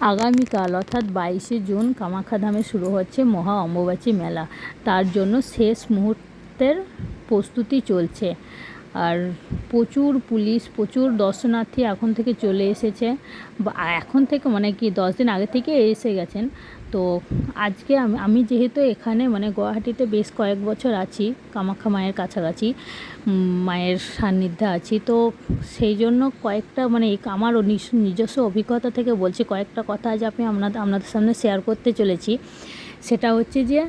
আগামীকাল অর্থাৎ বাইশে জুন কামাখ্যাধামে শুরু হচ্ছে মহা অম্বুবাচী মেলা। তার জন্য শেষ মুহূর্তের প্রস্তুতি চলছে। আর প্রচুর পুলিশ, প্রচুর দর্শনার্থী এখন থেকে চলে এসেছে। এখন থেকে মানে কি দশ দিন আগে থেকে এসে গেছেন। তো আজকে আমি আমি যেহেতু এখানে মানে গুয়াহাটিতে বেশ কয়েক বছর আছি, কামাখ্যা মায়ের কাছাকাছি মায়ের সান্নিধ্যে আছি। তো সেই জন্য কয়েকটা মানে আমার নিজস্ব অভিজ্ঞতা থেকে বলছি, কয়েকটা কথা আজ আমি আপনাদের আপনাদের সামনে শেয়ার করতে চলেছি। সেটা হচ্ছে যে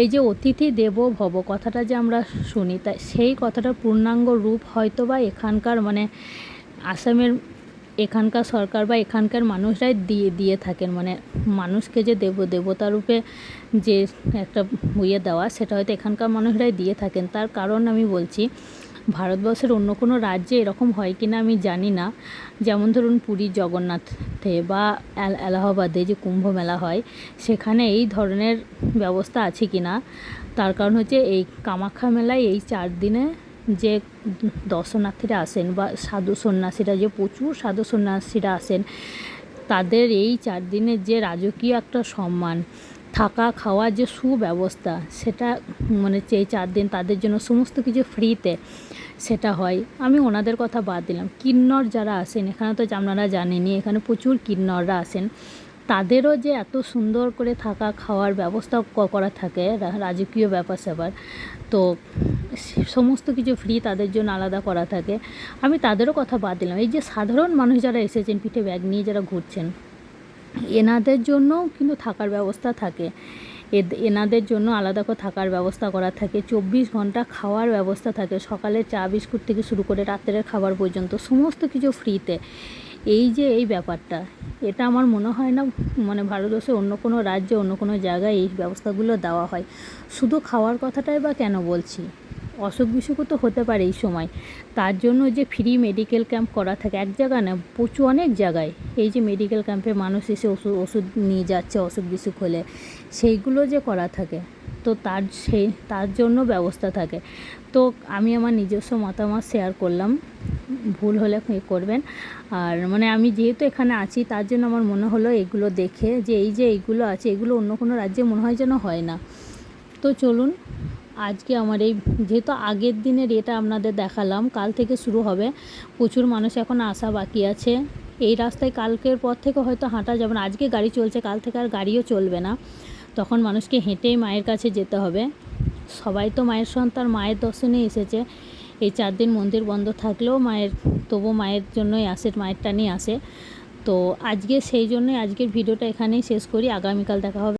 এই যে অতিথি দেব ভব কথাটা যে আমরা শুনি তাই সেই কথাটার পূর্ণাঙ্গ রূপ হয়তো বা এখানকার মানে আসামের এখানকার সরকার বা এখানকার মানুষরাই দিয়ে দিয়ে থাকেন। মানে মানুষকে যে দেব, দেবতা রূপে যে একটা ইয়ে দেওয়া, সেটা হয়তো এখানকার মানুষরাই দিয়ে থাকেন। তার কারণ আমি বলছি ভারতবর্ষের অন্য কোনো রাজ্যে এরকম হয় কি না আমি জানি না। যেমন ধরুন পুরীর জগন্নাথে বা এলাহাবাদে যে কুম্ভ মেলা হয়, সেখানে এই ধরনের ব্যবস্থা আছে কি না তার কারণ হচ্ছে এই কামাখ্যা মেলায় এই চার দিনে যে দর্শনার্থীরা আসেন বা সাধু সন্ন্যাসীরা, যে প্রচুর সাধু সন্ন্যাসীরা আসেন, তাদের এই চার দিনের যে রাজকীয় একটা সম্মান থাকা খাওয়ার যে সুব্যবস্থা, সেটা মানে যে এই চার দিন তাদের জন্য সমস্ত কিছু ফ্রিতে সেটা হয়। আমি ওনাদের কথা বাদ দিলাম। কিন্নর যারা আসেন এখানে তো আপনারা জানেনই, এখানে প্রচুর কিন্নররা আসেন তাদেরও যে এত সুন্দর করে থাকা, খাওয়ার ব্যবস্থা করা থাকে রাজকীয় ব্যাপার স্যাপার, তো সমস্ত কিছু ফ্রি তাদের জন্য আলাদা করা থাকে। আমি তাদেরও কথা বাদ দিলাম। এই যে সাধারণ মানুষ যারা এসেছেন, পিঠে ব্যাগ নিয়ে যারা ঘুরছেন এনাদের জন্যও কিন্তু থাকার ব্যবস্থা থাকে। এনাদের জন্য আলাদা করে থাকার ব্যবস্থা করা থাকে। চব্বিশ ঘণ্টা খাওয়ার ব্যবস্থা থাকে। সকালে চা, বিস্কুট থেকে শুরু করে রাত্রের খাবার পর্যন্ত, সমস্ত কিছু ফ্রিতে। এই যে, এই ব্যাপারটা, এটা আমার মনে হয় না মানে ভারতবর্ষের অন্য কোনো রাজ্যে, অন্য কোনো জায়গায় এই ব্যবস্থাগুলো দেওয়া হয়। শুধু খাওয়ার কথাটাই বা কেন বলছি? অসুখ বিসুখও তো হতে পারে এই সময়। তার জন্য যে ফ্রি মেডিকেল ক্যাম্প করা থাকে, এক জায়গায় না, প্রচুর অনেক জায়গায় এই যে মেডিকেল ক্যাম্পে মানুষ এসে ওষুধ ওষুধ নিয়ে যাচ্ছে অসুখ বিসুখ হলে। সেইগুলো যে করা থাকে, তো তার সেই তার জন্য ব্যবস্থা থাকে। তো আমি আমার নিজস্ব মতামত শেয়ার করলাম। ভুল হলে করবেন। আর মানে আমি যেহেতু এখানে আছি, তার জন্য আমার মনে হলো এগুলো দেখে যে এই যে এইগুলো আছে, এগুলো অন্য কোনো রাজ্যে মনে হয় যেন হয় না। তো চলুন, আজকে আমার এই, যেহেতু আগের দিনের এটা আপনাদের দেখালাম, কাল থেকে শুরু হবে। প্রচুর মানুষ এখন আসা বাকি আছে। এই রাস্তায় কালকের পর থেকে হয়তো হাঁটা যাবে না। আজকে গাড়ি চলছে, কাল থেকে আর গাড়িও চলবে না। তখন মানুষকে হেঁটেই মায়ের কাছে যেতে হবে। সবাই তো মায়ের সন্তান, মায়ের দর্শনে এসেছে। এই চার দিন মন্দির বন্ধ থাকলেও মায়ের তবু মায়ের জন্যই আসে মায়ের টানই আসে। তো আজকে সেই জন্যই আজকের ভিডিওটা এখানেই শেষ করি। আগামীকাল দেখা হবে।